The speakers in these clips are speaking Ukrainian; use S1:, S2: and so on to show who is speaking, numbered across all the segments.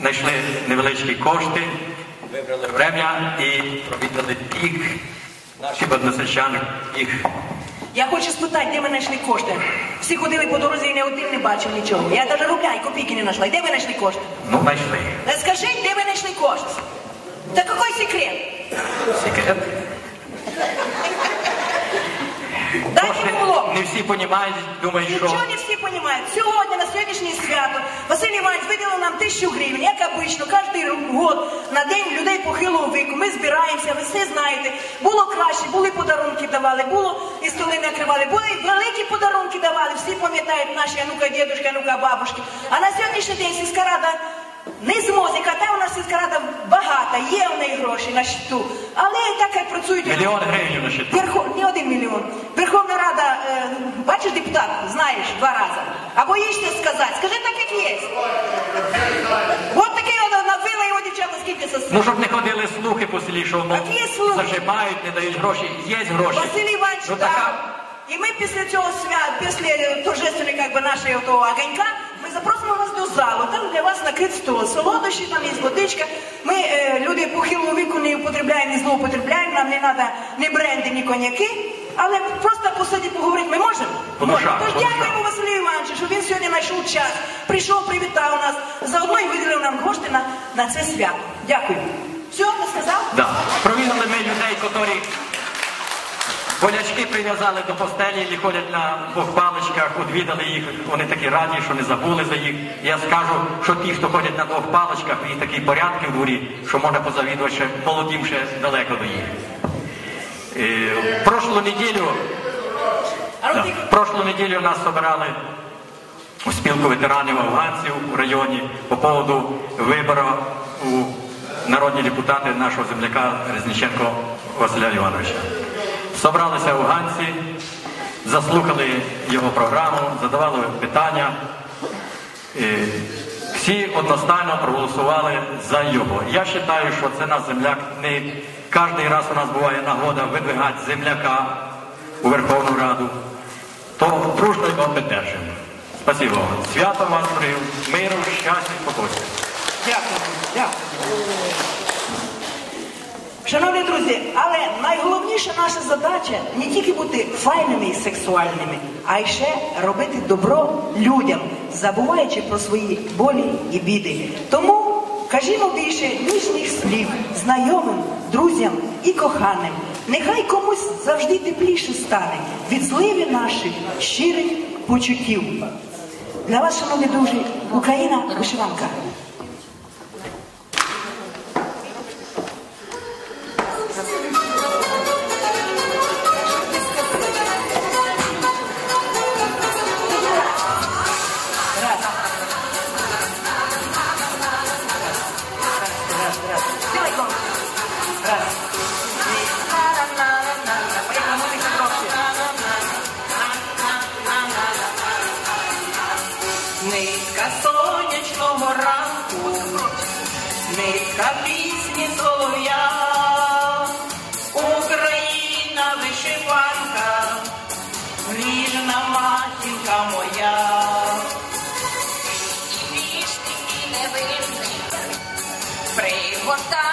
S1: знайшли невеличкі кошти, вибрали время і провідали тих наших односельчан, їх
S2: Я хочу спитати, де ми знайшли кошти. Всі ходили по дорозі і не один не бачив нічого. Я навіть рубля і копійки не знайшла. І Де ви знайшли кошти?
S1: ну, знайшли.
S2: Та Скажіть, де ви знайшли кошти? Та який секрет?
S1: Секрет. Кошти
S2: було.
S1: не всі розуміють, думають, що
S2: Нічого не всі розуміють. Сьогодні, на сьогоднішнє свято, Василь Іванович виділив нам тисячу гривень, як обично, кожен год на день людей похилого віку. Ми збираємося, ви все знаєте. Було краще, були подарунки давали, було і столи накривали, були великі подарунки давали. Всі пам'ятають наші онука, дідушка, онука, бабушки. А на сьогоднішній день сільська рада не зможе, та у нас сільська рада багата, є в неї гроші на щиту. Але так як працюють
S1: мільйон гривень на щиту.
S2: Верхов... Не один мільйон. Верховна Рада, е, бачиш, депутат, знаєш, два рази. А боїшся сказати. Скажи так, як є. От таке от набила його дівчата, скільки це
S1: Ну, щоб не ходили слухи по селі, що
S2: Так слухи.
S1: зажимають, не дають гроші. Є гроші.
S2: Василь Іванович,
S1: ну,
S2: так.
S1: така...
S2: І ми після цього свят, після торжественної как би, нашої того огонька, ми запросимо вас до залу. Там для вас накрит стол. Солодощі, там є водичка. Ми, е, люди похилого віку, не употребляємо, не злоупотребляємо, нам не треба ні бренди, ні коньяки. Але просто посидіти, поговорити ми можемо?
S1: По
S2: Тож дякуємо Василю Івановичу, що він сьогодні знайшов час, прийшов, привітав нас, заодно і виділив нам кошти на, на це свято. Дякую. Все, не сказав?
S1: Да. Провідали ми людей, котрі болячки прив'язали до постелі і ходять на двох паличках, відвідали їх, вони такі раді, що не забули за їх. Я скажу, що ті, хто ходять на двох паличках, і такі порядки в дворі, що можна позавідувати ще молодим ще далеко до їх. Е, прошлу неділю, да, прошлу неділю нас собирали у спілку ветеранів афганців у районі по поводу вибору у народні депутати нашого земляка Резніченко Василя Івановича. Собралися афганці, заслухали його програму, задавали питання. Е, Всі одностайно проголосували за його. Я вважаю, що це наш земляк. Не кожен раз у нас буває нагода видвигати земляка у Верховну Раду. То дружно його піддержимо. Спасибо вам. Свято вас миру, щастя, спокійствия.
S2: Дякую, дякую. Друзі, але найголовніша наша задача не тільки бути файними і сексуальними, а й ще робити добро людям, забуваючи про свої болі і біди. Тому кажімо більше ніжних слів знайомим, друзям і коханим. Нехай комусь завжди тепліше стане від зливи наших щирих почуттів. Для вас, шановні друзі, Україна вишиванка.
S3: Солов'я, Україна вишиванка, ніжна матінка моя.
S4: І вічний, і невинний, пригортаєш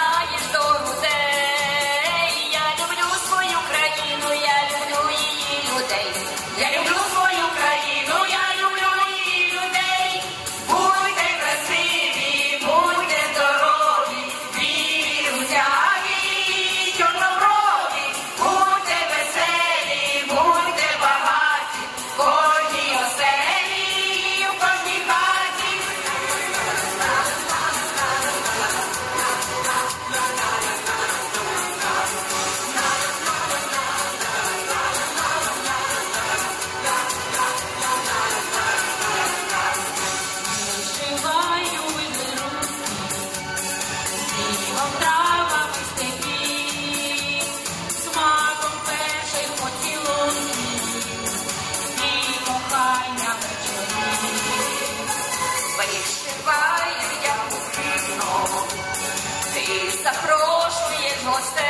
S4: wants that.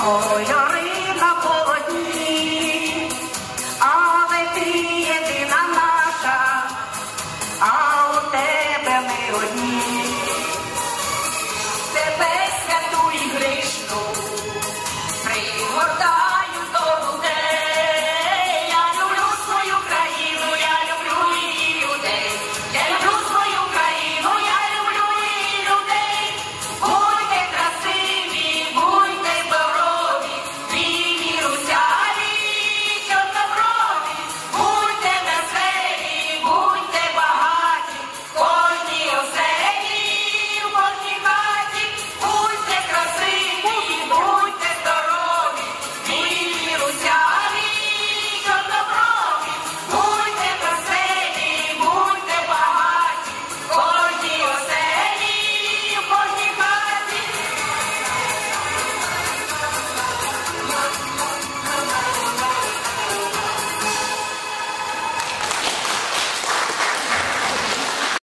S4: Oh, yeah.